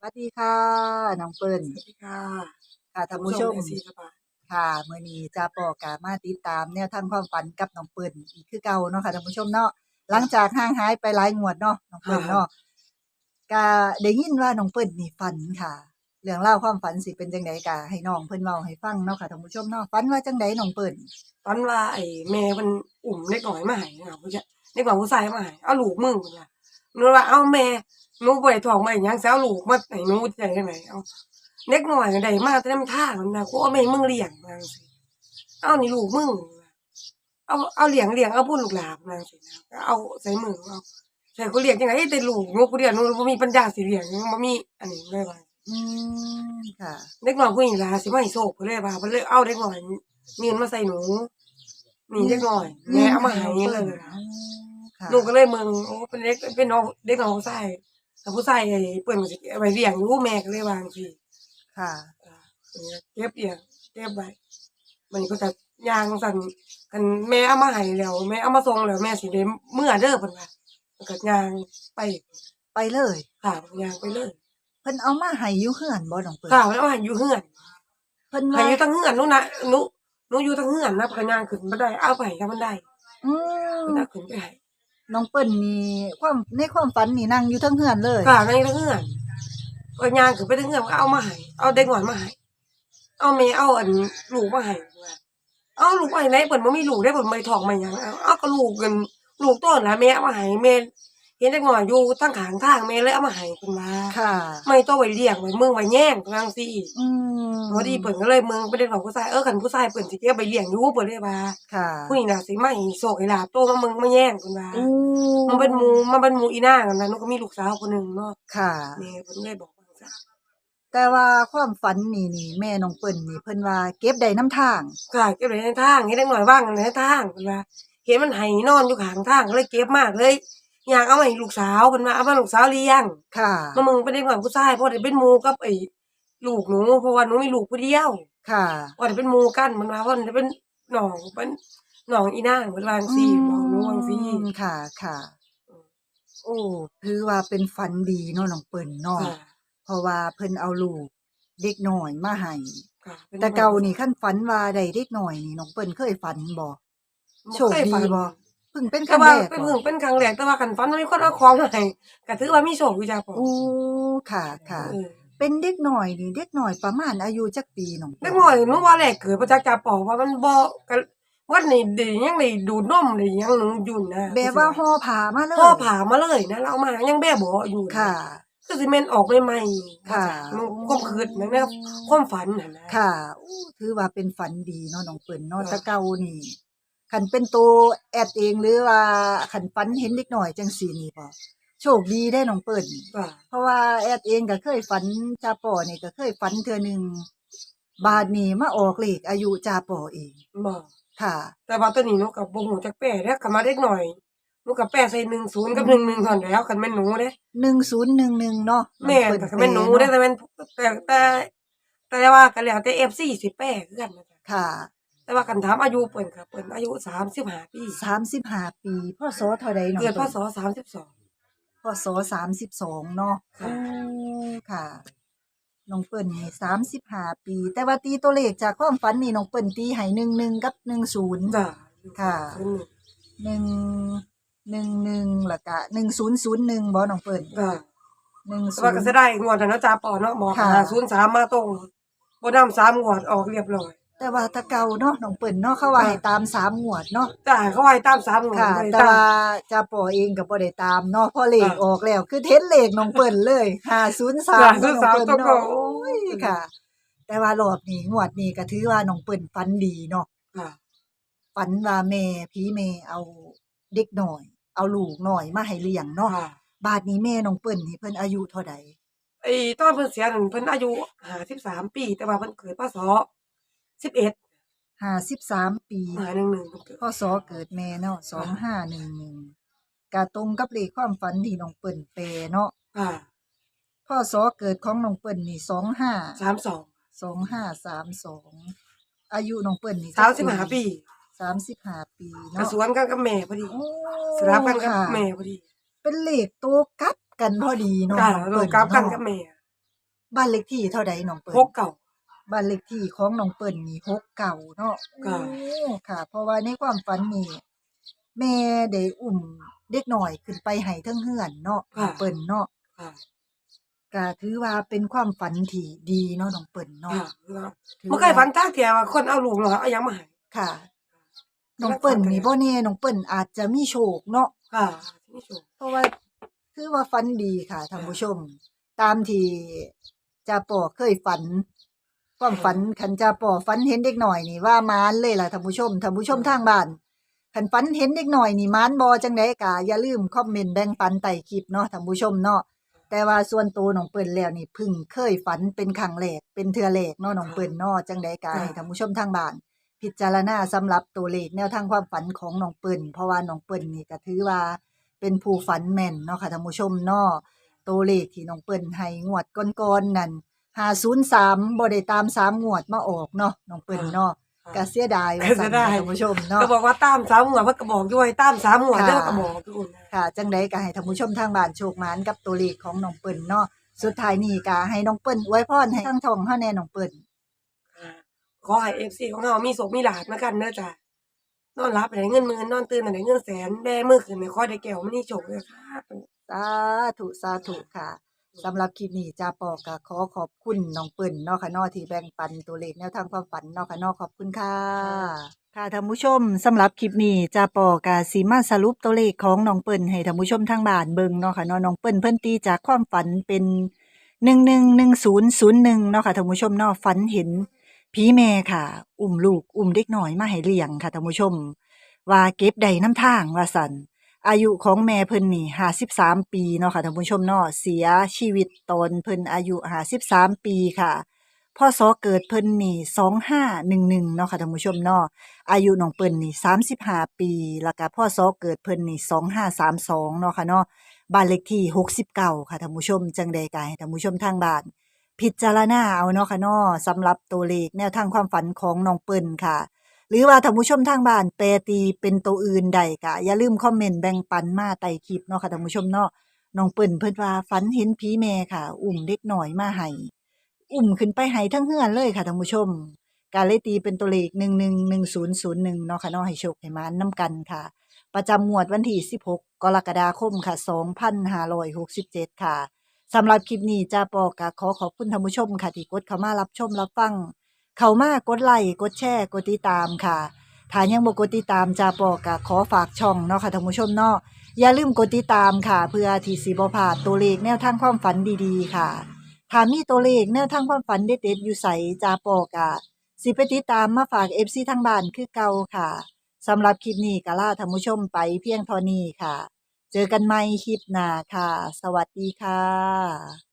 สวัสดีค่ะน้องเปิ้ลสวัสดีค่ะค่ะท่านผู้ชมเอซีสบายค่ะมื้อนี้จะปอกามาติดตามแนวทางความฝันกับน้องเปิ้ลอีกคือเก่าเนาะค่ะท่านผู้ชมเนาะหลังจากห่างหายไปหลายงวดเนาะน้องเปิ้ลเนาะก็ได้ยินว่าน้องเปิ้ลนี่ฝันค่ะ เรื่องเล่าวความฝันสิเป็นจังไดกะให้น้องเพิ่นเว้าให้ฟังเนาะค่ะท่านผู้ชมเนาะฝันว่าจังไดน้องเปิ้ลฝันว่าไอ้แม่มันอุ่มเล็กหน่อยมาให้นะผู้ชายเล็กหน่อยผู้ชายมาให้เอาลูกมึงพุ่นล่ะหนูว่าเอาแม่ หนูบ่ได้ท้องมาอีหยังสิเอาลูกมาให้หนูจะได้จังไดเอาเล็กหน่อยก็ได้มาแต่น้ำท่ามันนะกูเอาแม่มึงเลี้ยงว่าจังซี่เอานี่ลูกมึงเอาเอาเลี้ยงเลี้ยงเอาพูดลูกหลานว่าจังซี่นะเอาใส่มือเอาใส่กูเลี้ยงจังไดแต่ลูกหนูกูเลี้ยงหนูบ่มีปัญญาสิเลี้ยงบ่มีอันนี้เลยว่าอืมค่ะเด็กน้อยผู้หญิงลาสิมาให้โศกเพิ่นเลยว่าเพิ่นเลยเอาเด็กน้อยเงินมาใส่หนูนี่เด็กน้อยแม่เอามาให้เลยอ๋อค่ะหนูก็เลยเมืองโอ้เป็นเด็กเป็นน้องเด็กน้องผู้ชาย แต่ผู้ชายไอ้เปิ้นก็สิเอาไปเลี้ยงอยู่แม่ก็เลยวาจังซี่ค่ะ อ่าเก็บเอียงเก็บไว้มันก็จะย่างสั่นกันแม่เอามาให้แล้วแม่เอามาส่งแล้วแม่สิได้เมื่อเด้อเพิ่นว่ามันก็ย่างไปไปเลย ค่ะย่างไปเลยเพิ่นเอามาให้อยู่เฮือนบ่น้องเปิ้ลค่ะแล้วเอาให้อยู่เฮือน เพิ่นให้ว่าอยู่ทั้งเฮือนนู้นนะหนูหนูอยู่ทั้งเฮือนนะพนังขึ้นบันไดเอาไปทางบันไดอืม มันน่าขึ้นไปให้ น้องเปิ้ลนี่ความในความฝันนี่นั่งอยู่เทั้งเฮือนเลยค่ะในทั้งเฮือนก็ยางขึ้นไปทั้งเฮือนก็เอามาให้เอาเด็กหน่อยมาให้เอาแม่เอาอันลูกมาให้ว่าเอาลูกมาให้ไหนเปิ่นบ่มีลูกได้เปิ่นไม่ทองไม่หยังเอาเอาก็ลูกกันลูกต้นละแม่เอามาให้แม่ เห็นเด็กหน่อยอยู่ทั้งขางทางแม่เลยเอามาให้เพิ่นว่าค่ะ ไม่ต้องไว้เลี้ยงไว้เมืองไว้แย่งจังซี่อืมพอดีเปิ่นก็เลยเมืองไปเด็กของผู้ชายเออคันผู้ชายเปิ่นสิเก็บไปเลี้ยงอยู่เปิ่นเลยว่าค่ะผู้หญิงน่ะสิมาให้โศกให้ลาบโตมาเมืองมาแย่งเพิ่นว่าอู้มันเป็นหมูมันเป็นหมูอีนางอะนะหนูก็มีลูกสาวคนหนึ่งเนาะค่ะ แม่เพิ่นเลยบอกว่าจังซั่นแต่ว่าความฝันนี่นี่แม่น้องเปิ้ลนี่เพิ่นว่าเก็บได้น้ำทางค่ะเก็บไว้ในทางเฮ็ดได้หน่อยว่างในทางเพิ่นว่าเห็นมันไห้นอนอยู่ข้างทางก็เลยเก็บมากเลย อยากเอามาให้ลูกสาวเพิ่นว่าเอามาลูกสาวเลี้ยงค่ะ มามึงเป็นเด็กน้อยผู้ชายเพราะได้เป็นหมู่กับไอ้ลูกหนูเพราะว่าหนูมีลูกผู้เดียวค่ะ ว่าได้เป็นหมู่กันมันว่าว่าได้เป็นน้องเป็นน้องอีนางเพิ่นว่าจังซี่บอกหนูว่าจังซี่ อืมค่ะค่ะโอ้ถือว่าเป็นฝันดีเนาะน้องเปิ้ลเนาะค่ะเพราะว่าเพิ่นเอาลูกเด็กน้อยมาให้ค่ะป็แต่เก่านี่คันฝันว่าได้เด็กน้อยนี่น้องเปิ้ลเคยฝันบ่ โชคดีบ่ เพิ่งเป็นคแต่รั้งว่าแรกเป็นบ่เพิ่งเป็นครั้งแรกแต่ว่าคันฝันว่ามีคนเอาของมาให้ก็ถือว่ามีโชคอยู่จ้ะพ่อโอ้ค่ะค่ะ เออเป็นเด็กหน่อยนี่เด็กหน่อยประมาณอายุจักปีน้องเล็กน้อยหนูว่าแรกเกิดประจักษ์จ่าปอกว่ามันบ่กันวันนี้ได้ยังได้ดูดนมได้ยังหนึงอยู่นะแบบว่าห่อผ้ามาเลยพ่อผ่ามาเลยนะเราเอามายังแบ่บ่อยู่ค่ะ คือสิแม่นออกใหม่ๆค่ะ มันความคิดนะนะความฝันน่ะนะ ค่ะอู้ถือว่าเป็นฝันดีเนาะน้องเปิ้นเนาะค่ะ แตะเก่านี่ คันเป็นตัวแอดเองหรือว่าคันฝันเห็นเด็กหน่อยจังซี่นี่บ่โชคดีได้น้องเปิ้นค่ะเพราะว่าแอดเองก็เคยฝันจาป่อนี่ก็เคยฝันเทื่อหนึงบาดนี้มาออกเลขอายุจาป่อเองบ่ค่ะ แต่ว่าตัวนี้หนูก็บ่ฮู้จักแปลเด้อคันมาเล็กน้อยหนูก็แปลใส่10กับ11เท่านั้นแล้วคันแม่นหนูเด้1011เนาะแม่นแต่คันแม่นหนูเด้แต่แม่นแต่แต่แต่ว่าก็แล้วแต่ FC สิแปลคือกันนะจ๊ะค่ะ แต่ว่าคันถามอายุเปิ้นก็เปิ้นอายุ35ปี35ปีพศเท่าใดน้องเกิดพเปิ้นศ32พศสามสิบสองเนาะค่ะ โอ้ค่ะน้องเปิ้ลนี่สามสิบห้าปี แต่ว่าตีตัวเลขจากความฝันนี่น้องเปิ้ลตีให้หนึ่งหนึ่งกับหนึ่งศูนย์ จ้ะค่ะอืมหนึ่งหนึ่งหนึ่งแล้วก็หนึ่งศูนย์ศูนย์หนึ่งบ่น้องเปิ้ลจ้ะหนึ่งแต่ศูว่านก็ย์ จะได้งวดนั้นนะจ้าปอเนาะหมอค่ะ หา03มาตรงบ่นำ3งวดออกเรียบร้อย แต่ว่าถ้าเก่าเนาะน้องเปิ้ลเนาะเขาว่าค่ะให้ตามสามงวดเนาะจ้าเขาให้ตาม3งวดค่ะบ่ได้แต่ตามว่าจะปอเองก็บ่ได้ตามเนาะเพอเลขค่ะออกแล้ว คือเทนเลขน้องเปิ้ลเลยห้าศูนย์สาม503ตัวก็โอ้ยค่ะ แต่ว่ารอบนี้งวดนี้ก็ถือว่าน้องเปิ้ลฝันดีเนาะ ค่ะ ฝันว่าแม่ผีแม่เอาเด็กหน่อย เอาลูกหน่อยมาให้เลี้ยงเนาะค่ะบาดนี้แม่น้องเปิ้ลนี่เพิ่นอายุเท่าใดไอ้ตอนเพิ่นเสียนั่นเพิ่นอายุ53ปี แต่ว่าเพิ่นเกิดพศ 11ห้าสิบสามปีหา11เพิ่นเกิดพ่อสอเกิดแม่เนาะสองห้าหนึ่งหนึ่งกะตรงกับเลขความฝันที่น้องเปิ้ลเปเนาะค่ะพ่อสอเกิดของน้องเปิ้ลนี่สองห้า32สองห้าสามสองอายุน้องเปิ้ลนี่35ปีสามสิบห้าปีกระเนาะสวนกันกับแม่พอดีโอ้สลับกันกับค่ะแม่พอดี เป็นเลขตัวกลับกันพอดีเนาะจ้าน้องโดเปิ้นลกลับกันเนาะกับแม่บ้านเลขที่เท่าใดน้องเปิ้ลพกเก่า บ้านเลขที่ของน้องเปิ้ลนี่หกเก่าเนาะค่ะ โอ้ค่ะ เพราะว่าในความฝันนี่แม่ได้อุ้มเด็กน้อยขึ้นไปให้เทั้งเฮือนเนาะน้องเปิ้ลเนาะค่ะก็ถือว่าเป็นความฝันที่ดีเนาะน้องเปิ้ลเนาะค่ะถือเมื่อเคยฝันตาเทียว่าคนเอาลูกเหรอเอาหยังมาให้ค่ะน้องเปิ้ลนี่บ่แน่น้องเปิ้ลอาจจะมีโชคเนาะ ค่ะที่โชว์เพราะว่าคือว่าฝันดีค่ะท่านผู้ชม ตามที่จ่าปอเคยฝัน ความฝันคันจ่าปอฝันเห็นเด็กหน่อยนี่ว่ามานเลยล่ะท่านผู้ชมท่านผู้ชมทางบ้านคันฝันเห็นเด็กหน่อยนี่มานบอจังไดกะอย่าลืมคอมเมนต์แบ่งปันใต้คลิปเนาะท่านผู้ชมเนาะแต่ว่าส่วนตัวน้องเปิ้ลแล้วนี่เพึ่งเคยฝันเป็นครั้งแรกเป็นเทื่อแรกเนาะน้องเปิ้ลเนาะจังไดกะให้ท่านผู้ชมทางบ้าน พิจารณาสำหรับตัวเลขแนวทางความฝันของน้องเปิ้ลเพราะว่าน้องเปิ้ลนี่ก็ถือว่าเป็นผู้ฝันแม่นเนาะค่ะท่านผู้ชมเนาะตัวเลขที่น้องเปิ้ลให้งวดก่อนๆนั่น 503บ่ได้ตามสามงวดมาออกเนาะน้องเปิ้ลเนาะก็เสียดายว่าก็ซั่เสีนยดายค่ะท่านผู้ชมเนาะก็บอกว่าตามสามหัวเพิ่นก็บอกด้วยตามสามหัวเด้อก็บอกทุกคนนะค่ะ จังไดก็ให้ท่านผู้ชมทางบ้านโชคหมานกับตัวเลขของน้องเปิ้ลเนาะสุดท้ายนี้ก็ให้น้องเปิ้ลอวยพรให้ทั้งช่องเฮาแน่น้องเปิ้ลค่ะขอให้ FC ของเรามีโชคมีลาภมากันเด้อจ้ะนอนหลับได้เงินหมื่นนอนตื่นได้เงินแสนแบมือขึ้นไม่ค่อยได้แก้วมันนี่โชคเลยค่ะสาธุสาธุค่ะ สำหรับคลิปนี้จ้าปอก็ขอขอบคุณน้องเปิ้ลเนาะค่ะเนาะที่แบ่งปันตัวเลขแนวทางความฝันเนาะค่ะเนาะขอบคุณค่ะ ค่ะท่านผู้ชมสำหรับคลิปนี้จ้าปอกาสีมาสรุปตัวเลขของน้องเปิ้ลให้ท่านผู้ชมทางบ้านเบิ่งเนาะค่ะเนาะน้องเปิ้ลเพิ่นตีจากความฝันเป็น111001เนาะค่ะท่านผู้ชมเนาะฝันเห็นผีแม่ค่ะ อุ้มลูกอุ้มเด็กน้อยมาให้เลี้ยงค่ะท่านผู้ชม ว่าเก็บได้น้ำทางว่าสัน อายุของแม่เพิ่นนี่53ปีเนาะค่ะท่านผู้ชมเนาะเสียชีวิตตอนเพิ่นอายุ53ปีค่ะพ่อสอเกิดเพิ่นนี่2511เนาะค่ะท่านผู้ชมเนาะอายุน้องเปิ้ลนี่35ปีแล้วก็พ่อซอเกิดเพิ่นนี่2532เนาะค่ะเนาะบ้านเลขที่69ค่ะท่านผู้ชมจังใดก็ให้ท่านผู้ชมทางบ้านพิจารณาเอาเนาะค่ะเนาะสำหรับตัวเลขแนวทางความฝันของน้องเปิ้ลค่ะ หรือว่าท่านผู้ชมทางบ้านแปรตีเป็นตัวอื่นใดก็อย่าลืมคอมเมนต์แบ่งปันมาใต้คลิปเนาะค่ะท่านผู้ชมเนาะน้องเปิ้ลเพิ่นว่าฝันเห็นผีแม่ค่ะ อุ้มเด็กหน้อยมาให้อุ้มขึ้นไปให้ทั้งเฮือนเลยค่ะท่านผู้ชมการเลตีเป็นตัวเลข111001เนาะค่ะเนาะให้โชคให้มานนำกันค่ะ ประจำงวดวันที่16กกรกฎาคมค่ะ2567ค่ะสำหรับคลิปนี้จ้าปอก็ขอขอบคุณท่านผู้ชมค่ะที่กดเข้ามารับชมรับฟัง เข้ามากดไลค์กดแชร์กดติดตามค่ะถ้ายังบ่กดติดตามจ้าปอก็ขอฝากช่องเนาะค่ะท่านผู้ชมเนาะอย่าลืมกดติดตามค่ะ เพื่อที่สิบ่พลาดตัวเลขแนวทางความฝันดีๆ ค่ะถ้ามีตัวเลขแนวทางความฝันเด็ดๆอยู่ใสจาปอกะสิไปติดตามมาฝาก FC ทางบ้านคือเก่าค่ะสำหรับคลิปนี้ก็ลาท่านผู้ชมไปเพียงเท่านี้ค่ะ เจอกันใหม่คลิปหน้าค่ะ สวัสดีค่ะ